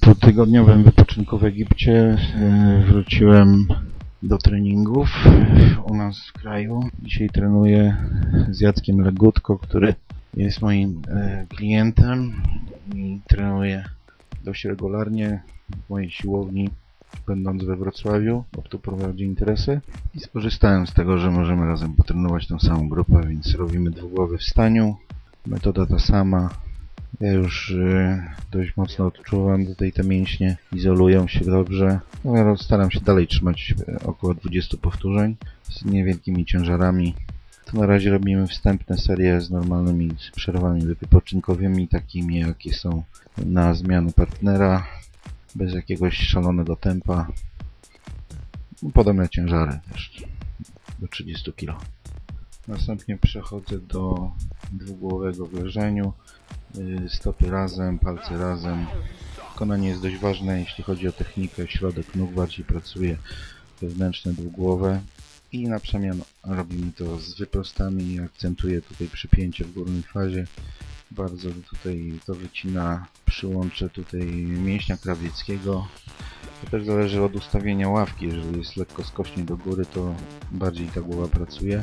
Po tygodniowym wypoczynku w Egipcie e, wróciłem do treningów u nas w kraju. Dzisiaj trenuję z Jackiem Legutko, który jest moim e, klientem i trenuję dość regularnie w mojej siłowni, będąc we Wrocławiu, bo tu prowadzi interesy. I skorzystałem z tego, że możemy razem potrenować tą samą grupę, więc robimy dwugłowy w staniu. Metoda ta sama, ja już y, dość mocno odczuwam, tutaj te mięśnie izolują się dobrze. No, ja staram się dalej trzymać y, około 20 powtórzeń z niewielkimi ciężarami. To na razie robimy wstępne serie z normalnymi przerwami wypoczynkowymi, takimi jakie są na zmianę partnera, bez jakiegoś szalonego tempa. Podobne ciężary też, do 30 kg. Następnie przechodzę do dwugłowego w leżeniu. Y, stopy razem, palce razem. Wykonanie jest dość ważne, jeśli chodzi o technikę. Środek nóg bardziej pracuje wewnętrzne, dwugłowe. I na przemian robimy to z wyprostami akcentuję tutaj przypięcie w górnej fazie. Bardzo tutaj to wycina przyłącze tutaj mięśnia krawieckiego. To też zależy od ustawienia ławki. Jeżeli jest lekko skośnie do góry, to bardziej ta głowa pracuje.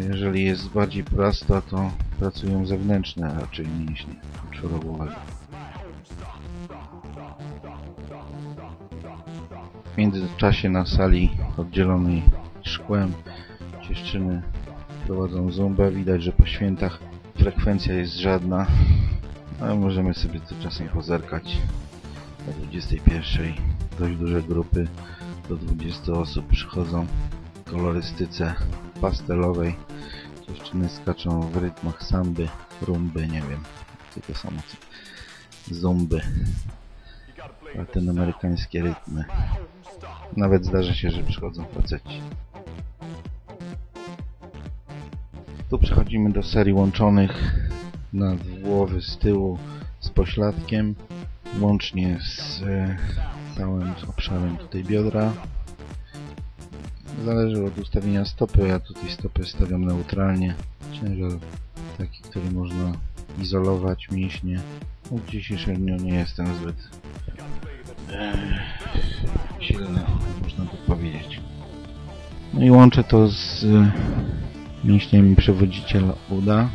Jeżeli jest bardziej prosta, to pracują zewnętrzne raczej mięśnie czworogłowego. W międzyczasie na sali oddzielonej szkłem dziewczyny prowadzą zumbę. Widać, że po świętach frekwencja jest żadna, ale możemy sobie tu czasem pozerkać. O 21 dość duże grupy do 20 osób przychodzą kolorystyce pastelowej. Dziewczyny skaczą w rytmach samby, rumby, nie wiem, co to są, zumby. Latynoamerykańskie rytmy. Nawet zdarza się, że przychodzą faceci. Tu przechodzimy do serii łączonych na głowy z tyłu z pośladkiem, łącznie z e, całym obszarem tutaj biodra. Zależy od ustawienia stopy, ja tutaj stopę stawiam neutralnie. Ciężar taki, który można izolować mięśnie. No, w dzisiejszym dniu nie jestem zbyt e, silny, można by powiedzieć. No i łączę to z e, mięśniami przewodziciela uda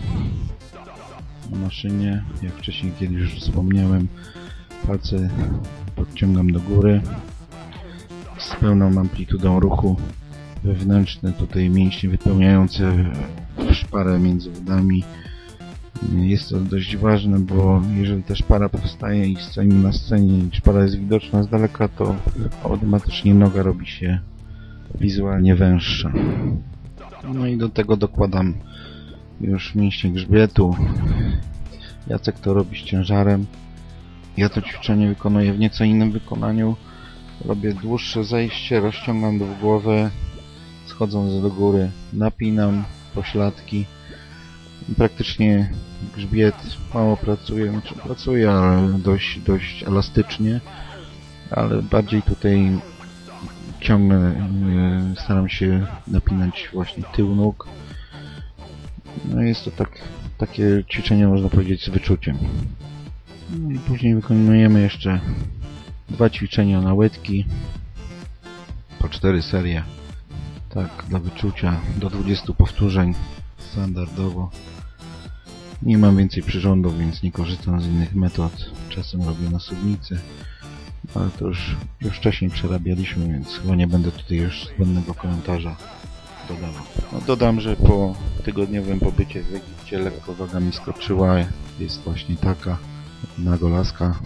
na maszynie. Jak wcześniej kiedyś już wspomniałem, palce podciągam do góry z pełną amplitudą ruchu wewnętrzne tutaj mięśnie wypełniające szparę między udami jest to dość ważne, bo jeżeli ta szpara powstaje i stoimy na scenie i szpara jest widoczna z daleka, to automatycznie noga robi się wizualnie węższa. No i do tego dokładam już mięśnie grzbietu. Jacek to robi z ciężarem. Ja to ćwiczenie wykonuję w nieco innym wykonaniu. Robię dłuższe zejście, rozciągam do głowę, schodząc do góry, napinam pośladki. Praktycznie grzbiet mało pracuje, znaczy pracuje, ale dość, dość elastycznie, ale bardziej tutaj ciągnę, e, staram się napinać właśnie tył nóg. No jest to tak, takie ćwiczenie, można powiedzieć, z wyczuciem. No i później wykonujemy jeszcze dwa ćwiczenia na łydki, po cztery serie, tak dla wyczucia, do 20 powtórzeń standardowo. Nie mam więcej przyrządów, więc nie korzystam z innych metod. Czasem robię na suwnicy ale to już, już wcześniej przerabialiśmy, więc chyba nie będę tutaj już zbędnego komentarza dodawał. No, dodam, że po tygodniowym pobycie w Egipcie lekko waga mi skoczyła, jest właśnie taka nagolaska